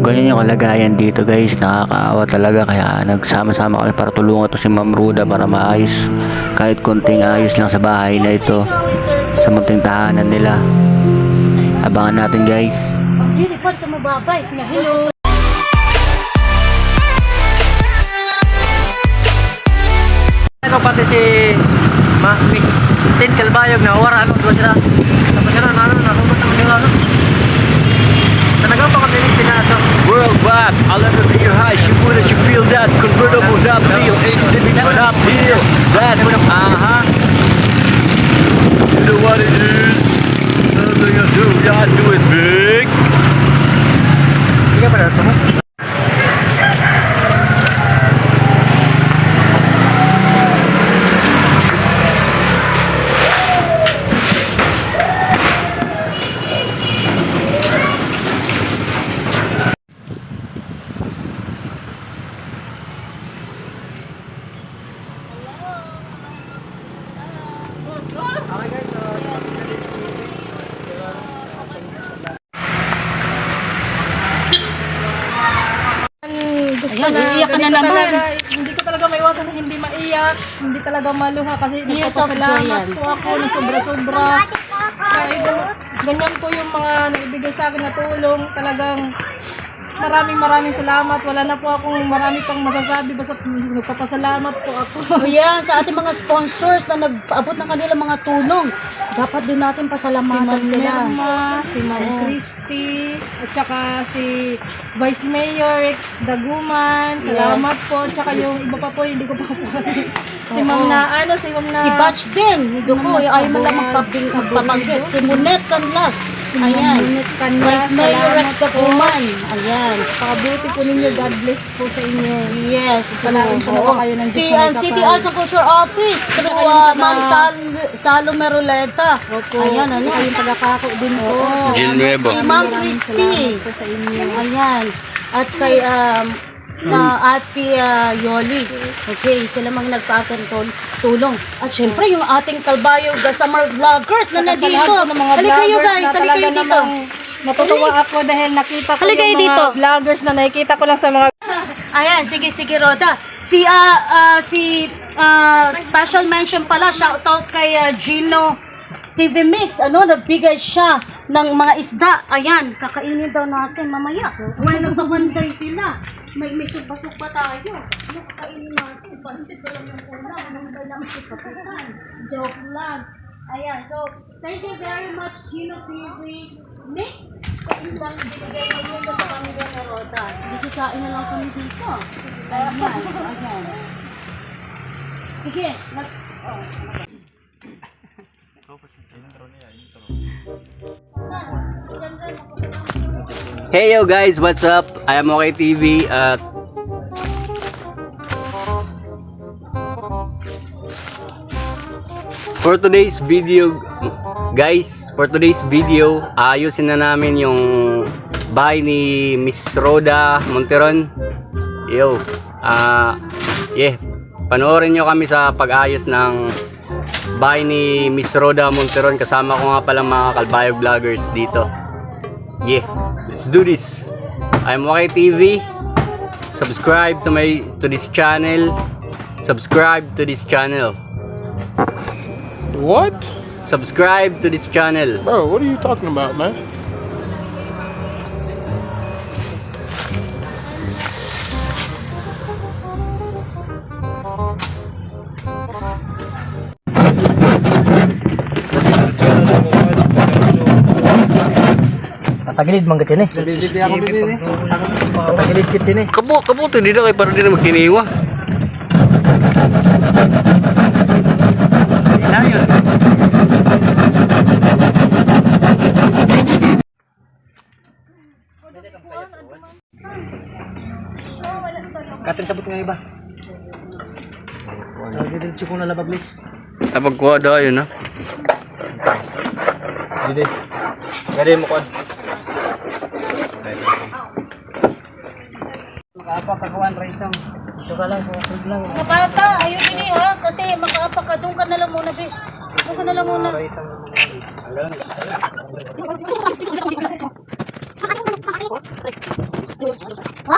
ganyan yung kalagayan dito guys nakakaawa talaga kaya nagsama-sama kami para tulungan to si Ma'am Ruda para maayos kahit konting ayos lang sa bahay na ito sa munting tahanan nila abangan natin guys Hindi, pa ka mababay. Sina hello. Ito pati si Ma, Miss Tin Calbayog na wara ano doon sila. Tapos sila na ano na ng sila ano. Talaga pa kami Miss Tin na ito. Worldwide, I love it your high. She would you feel that convertible that feel exhibit I feel that uh-huh. You know what it is? Nothing I do, I do it big. Ka na iiyak ka na ganito naman. Talaga, hindi ko talaga maiwasan na hindi maiyak. Hindi talaga maluha kasi of joy nagpapasalamat yan. po ako na sobra-sobra. Kahit ganyan po yung mga naibigay sa akin na tulong. Talagang maraming maraming salamat. Wala na po akong marami pang masasabi. Basta nagpapasalamat po ako. O yan, sa ating mga sponsors na nag-abot ng kanilang mga tulong, dapat din natin si pasalamatan Ma'am sila. Nerma, si Ma'am Christy, at saka si Vice Mayor Rex Daguman. Salamat po. At saka yung iba pa po, hindi ko pa po kasi. Si Ma'am na, ano, si Ma'am na... Si Batch din, hindi ko, mo lang Sabuel. magpabing, magpabanggit. Si Monet Canlas, ayan. Vice Mayor Rex po. Daguman, ayan. Pakabuti po ninyo. God bless po sa inyo. Yes, Palaging oo. po kayo ng Si Diyos na uh, City. Arts and Culture Office, through uh, Ma'am Sal Salome Roleta. Opo. Ayan, ano. Yung taga-kako din po. Jill Nuevo. Si Ma'am Christy. salamat po sa inyo. Ayan. At kay um, na Ate uh, Yoli. Okay, sila nagpaakin tul- tulong. At syempre, yung ating Kalbayo the Summer Vloggers na sa nandito. Halika kayo guys, halika kayo dito. Natutuwa ako dahil nakita ko Halika yung mga dito. vloggers na nakikita ko lang sa mga Ayan, sige, sige, Roda. Si, ah, ah, si, ah, special mention pala, shoutout kay ah, Gino TV Mix, ano, nagbigay siya ng mga isda. Ayan, kakainin daw natin mamaya. Well, nagpapanday sila. May, may supa-supa tayo. Ano, kakainin natin? Pansit na lang yung ulam. Nandang lang si Kapitan. Joke lang. Ayan, so, thank you very much, Gino TV Mix. Kung bang binigay yun sa pamilya na Roda. Bigitain na lang kami dito. Ayan, ayan. Sige, let's, oh, Hey yo guys, what's up? I am Okay TV at For today's video guys, for today's video, ayusin na namin yung bahay ni Miss Rhoda Monteron. Yo, ah, yeah, panoorin nyo kami sa pag-ayos ng bahay ni Miss Rhoda Monteron. Kasama ko nga pala mga kalbayog vloggers dito. Yeah, let's do this. I'm Okay TV. Subscribe to my to this channel. Subscribe to this channel. What? Subscribe to this channel. Bro, what are you talking about, man? Tatagilid man kasi ni. Tatagilid kasi ni. Kabo, kabo to dito kay para di na magkiniwa. Na yun. Katin sabot nga iba. Didiretso ko na labaglis. Kapag kuha daw yun ha. Didi. Gadi mo kon. Makaapa kagawan raisang. Ito ka lang, kung lang. Mga bata, ayun ini ha, kasi makaapak ka, doon ka na lang muna, be. Doon ka na lang muna. Raisang. Ha?